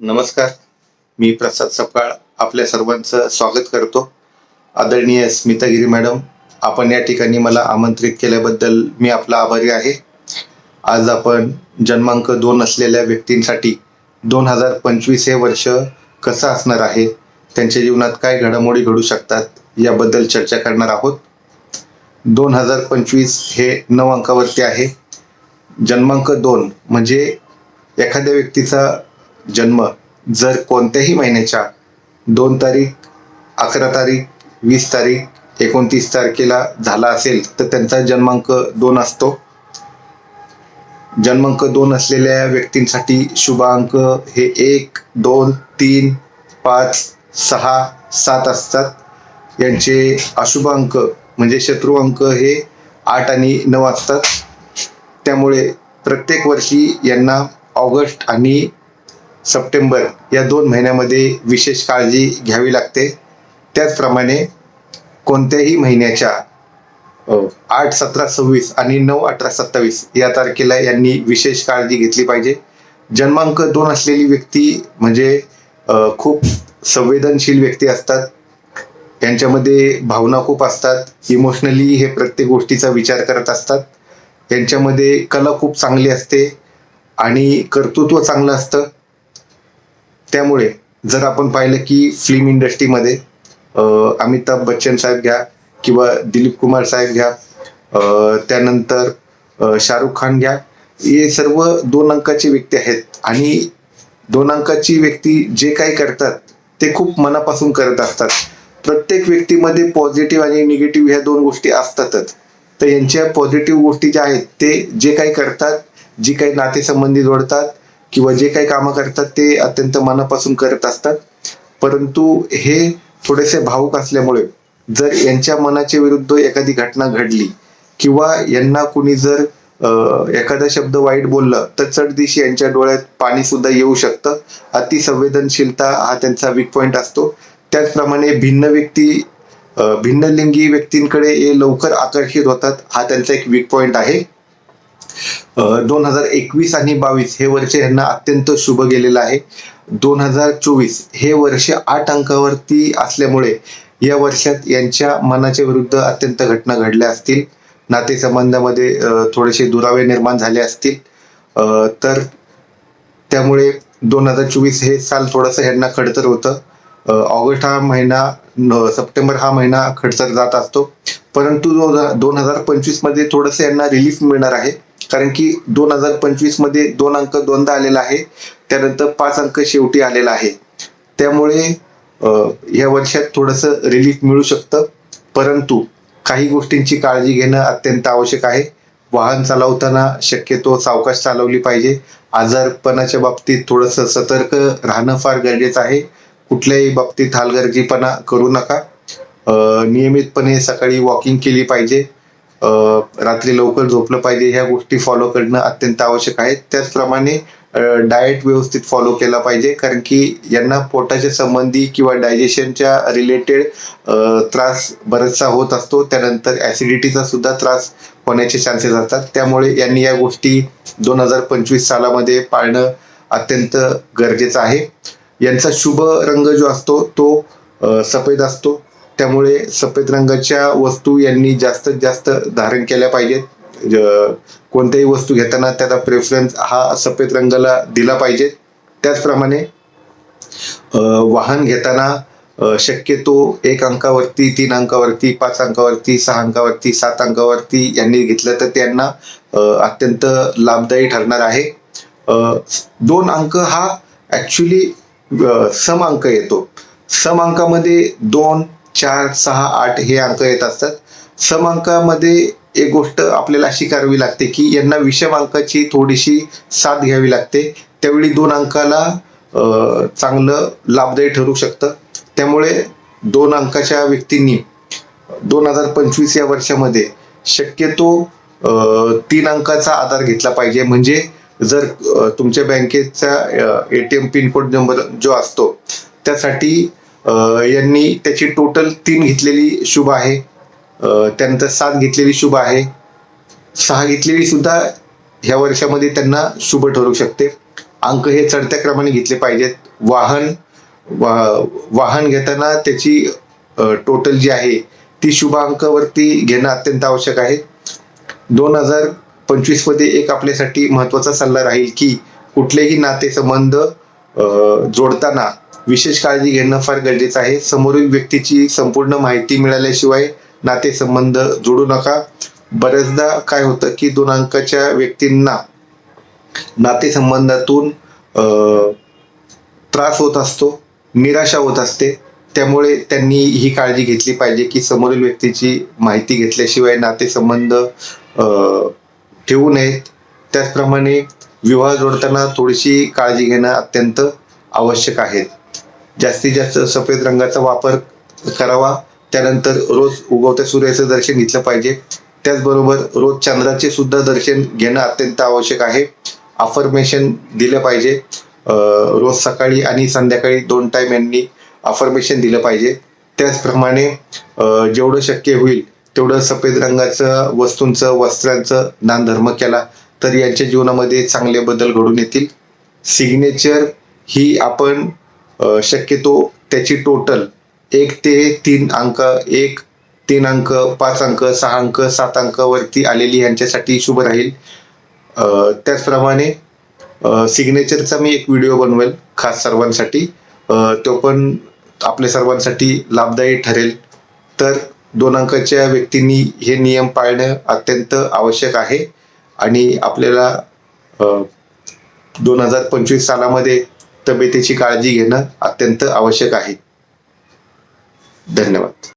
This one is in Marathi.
नमस्कार. मी प्रसाद सपकाळ आपल्या सर्वांचं स्वागत करतो. आदरणीय स्मितागिरी मॅडम आपण या ठिकाणी मला आमंत्रित केल्याबद्दल मी आपला आभारी आहे. आज आपण जन्मांक दोन असलेल्या व्यक्तींसाठी दोन हजार पंचवीस हे वर्ष कसं असणार आहे त्यांच्या जीवनात काय घडामोडी घडू शकतात याबद्दल चर्चा करणार आहोत. दोन हजार पंचवीस हे नऊ अंकावरती आहे. जन्मांक दोन म्हणजे एखाद्या व्यक्तीचा जन्म जर कोणत्याही महिन्याच्या दोन तारीख अकरा तारीख वीस तारीख एकोणतीस तारखेला झाला असेल तर त्यांचा जन्मांक दोन असतो. जन्मांक दोन असलेल्या व्यक्तींसाठी शुभ अंक हे एक दोन तीन पाच सहा सात असतात. यांचे अशुभ अंक म्हणजे शत्रू अंक हे आठ आणि नऊ असतात. त्यामुळे प्रत्येक वर्षी यांना ऑगस्ट आणि सप्टेंबर या दोन महिन्यामध्ये विशेष काळजी घ्यावी लागते. त्याचप्रमाणे कोणत्याही महिन्याच्या आठ सतरा सव्वीस आणि नऊ अठरा सत्तावीस या तारखेला यांनी विशेष काळजी घेतली पाहिजे. जन्मांक दोन असलेली व्यक्ती म्हणजे खूप संवेदनशील व्यक्ती असतात. यांच्यामध्ये भावना खूप असतात. इमोशनली हे प्रत्येक गोष्टीचा विचार करत असतात. यांच्यामध्ये कला खूप चांगली असते आणि कर्तृत्व चांगलं असतं. त्यामुळे जर आपण पाहिलं की फिल्म इंडस्ट्रीमध्ये अमिताभ बच्चन साहेब घ्या किंवा दिलीप कुमार साहेब घ्या त्यानंतर शाहरुख खान घ्या हे सर्व दोन अंकाचे व्यक्ती आहेत. आणि दोन अंकाची व्यक्ती जे काही करतात ते खूप मनापासून करत असतात. प्रत्येक व्यक्तीमध्ये पॉझिटिव्ह आणि निगेटिव्ह ह्या दोन गोष्टी असतातच. तर यांच्या पॉझिटिव्ह गोष्टी ज्या आहेत ते जे काही करतात जी काही नातेसंबंधी जोडतात किंवा जे काही कामं करतात ते अत्यंत मनापासून करत असतात. परंतु हे थोडेसे भावुक असल्यामुळे जर यांच्या मनाच्या विरुद्ध एखादी घटना घडली किंवा यांना कुणी जर एखादा शब्द वाईट बोललं तर चढदिशी यांच्या डोळ्यात पाणी सुद्धा येऊ शकतं. अति संवेदनशीलता हा त्यांचा वीक पॉईंट असतो. त्याचप्रमाणे भिन्न व्यक्ती भिन्नलिंगी व्यक्तींकडे हे लवकर आकर्षित होतात हा त्यांचा एक वीक पॉईंट आहे. दोन हजार एकवीस आणि बावीस हे वर्ष यांना अत्यंत शुभ गेलेलं आहे. दोन हजार चोवीस हे वर्ष आठ अंकावरती असल्यामुळे या वर्षात यांच्या मनाच्या विरुद्ध अत्यंत घटना घडल्या असतील. नातेसंबंधामध्ये थोडेसे दुरावे निर्माण झाले असतील. तर त्यामुळे दोन हजार चोवीस हे साल थोडंसं ह्यांना खडतर होतं. ऑगस्ट हा महिना सप्टेंबर हा महिना खडतर जात असतो. परंतु दोन हजार पंचवीसमध्ये थोडंसं यांना रिलीफ मिळणार आहे. कारण की दोन हजार पंचवीसमध्ये दोन अंक दोनदा आलेला आहे त्यानंतर पाच अंक शेवटी आलेला आहे. त्यामुळे या वर्षात थोडंसं रिलीफ मिळू शकतं. परंतु काही गोष्टींची काळजी घेणं अत्यंत आवश्यक आहे. वाहन चालवताना शक्यतो सावकाश चालवली पाहिजे. आजारपणाच्या बाबतीत थोडंसं सतर्क राहणं फार गरजेचं आहे. कुठल्याही बाबतीत हालगर्जीपणा करू नका. नियमितपणे सकाळी वॉकिंग केली पाहिजे. रात्री लवकर झोपलं पाहिजे ह्या गोष्टी फॉलो करणं अत्यंत आवश्यक आहे. त्याचप्रमाणे डाएट व्यवस्थित फॉलो केला पाहिजे कारण की यांना पोटाच्या संबंधी किंवा डायजेशनच्या रिलेटेड त्रास बराचसा होत असतो. त्यानंतर ऍसिडिटीचा सुद्धा त्रास होण्याचे चान्सेस असतात. त्यामुळे यांनी या गोष्टी दोन हजार पंचवीस सालामध्ये पाळणं अत्यंत गरजेचं आहे. यांचा शुभ रंग जो असतो तो सफेद असतो. त्यामुळे सफेद रंगाच्या वस्तू यांनी जास्तीत जास्त धारण केल्या पाहिजेत. कोणत्याही वस्तू घेताना त्याचा प्रेफरन्स हा सफेद रंगाला दिला पाहिजे. त्याचप्रमाणे वाहन घेताना शक्यतो एक अंकावरती तीन अंकावरती पाच अंकावरती सहा अंकावरती सात अंकावरती यांनी घेतलं तर त्यांना अत्यंत लाभदायी ठरणार आहे. दोन अंक हा ऍक्च्युली सम अंक येतो. सम अंकामध्ये दोन चार सहा आठ हे अंक येत असतात. सम अंकामध्ये एक गोष्ट आपल्याला अशी करावी लागते की यांना विषम अंकाची थोडीशी साथ घ्यावी लागते. त्यावेळी दोन अंकाला चांगलं लाभदायी ठरू शकतं. त्यामुळे दोन अंकाच्या व्यक्तींनी दोन हजार पंचवीस या वर्षामध्ये शक्यतो तीन अंकाचा आधार घेतला पाहिजे. म्हणजे जर तुमच्या बँकेचा A T M pin code number जो असतो त्यासाठी यांनी त्याची टोटल तीन घेतलेली शुभ आहे. त्यानंतर सात घेतलेली शुभ आहे. सहा घेतलेली सुद्धा ह्या वर्षामध्ये त्यांना शुभ ठरू शकते. अंक हे चढत्या क्रमाने घेतले पाहिजेत. वाहन वा- वाहन घेताना त्याची टोटल जी आहे ती शुभ अंकावरती घेणं अत्यंत आवश्यक आहे. दोन हजार पंचवीसमध्ये एक आपल्यासाठी महत्त्वाचा सल्ला राहील की कुठलेही नातेसंबंध जोडताना विशेष काळजी घेणं फार गरजेचं आहे. समोरील व्यक्तीची संपूर्ण माहिती मिळाल्याशिवाय नातेसंबंध जोडू नका. बऱ्याचदा काय होतं की दोन अंकाच्या व्यक्तींना नातेसंबंधातून त्रास होत असतो निराशा होत असते. त्यामुळे त्यांनी ही काळजी घेतली पाहिजे की समोरील व्यक्तीची माहिती घेतल्याशिवाय नातेसंबंध ठेवू नयेत. त्याचप्रमाणे विवाह जोडताना थोडीशी काळजी घेणं अत्यंत आवश्यक आहे. जास्तीत जास्त सफेद रंगाचा वापर करावा. त्यानंतर रोज उगवत्या सूर्याचं दर्शन घेतलं पाहिजे. त्याचबरोबर रोज चंद्राचे सुद्धा दर्शन घेणं अत्यंत आवश्यक आहे. अफर्मेशन दिलं पाहिजे. रोज सकाळी आणि संध्याकाळी दोन टाईम यांनी अफर्मेशन दिलं पाहिजे. त्याचप्रमाणे जेवढं शक्य होईल तेवढं सफेद रंगाचं वस्तूंचं वस्त्रांचं दानधर्म केला तर यांच्या जीवनामध्ये चांगले बदल घडून येतील. सिग्नेचर ही आपण शक्यतो त्याची टोटल एक ते तीन अंक एक तीन अंक पाच अंक सहा अंक सात अंक वरती आलेली यांच्यासाठी शुभ राहील. त्याचप्रमाणे सिग्नेचरचा मी एक व्हिडिओ बनवेल खास सर्वांसाठी. तो पण आपल्या सर्वांसाठी लाभदायी ठरेल. तर दोन अंकाच्या व्यक्तींनी हे नियम पाळणं अत्यंत आवश्यक आहे. आणि आपल्याला दोन हजार पंचवीस सालामध्ये तब्येतीची काळजी घेणं अत्यंत आवश्यक आहे. धन्यवाद.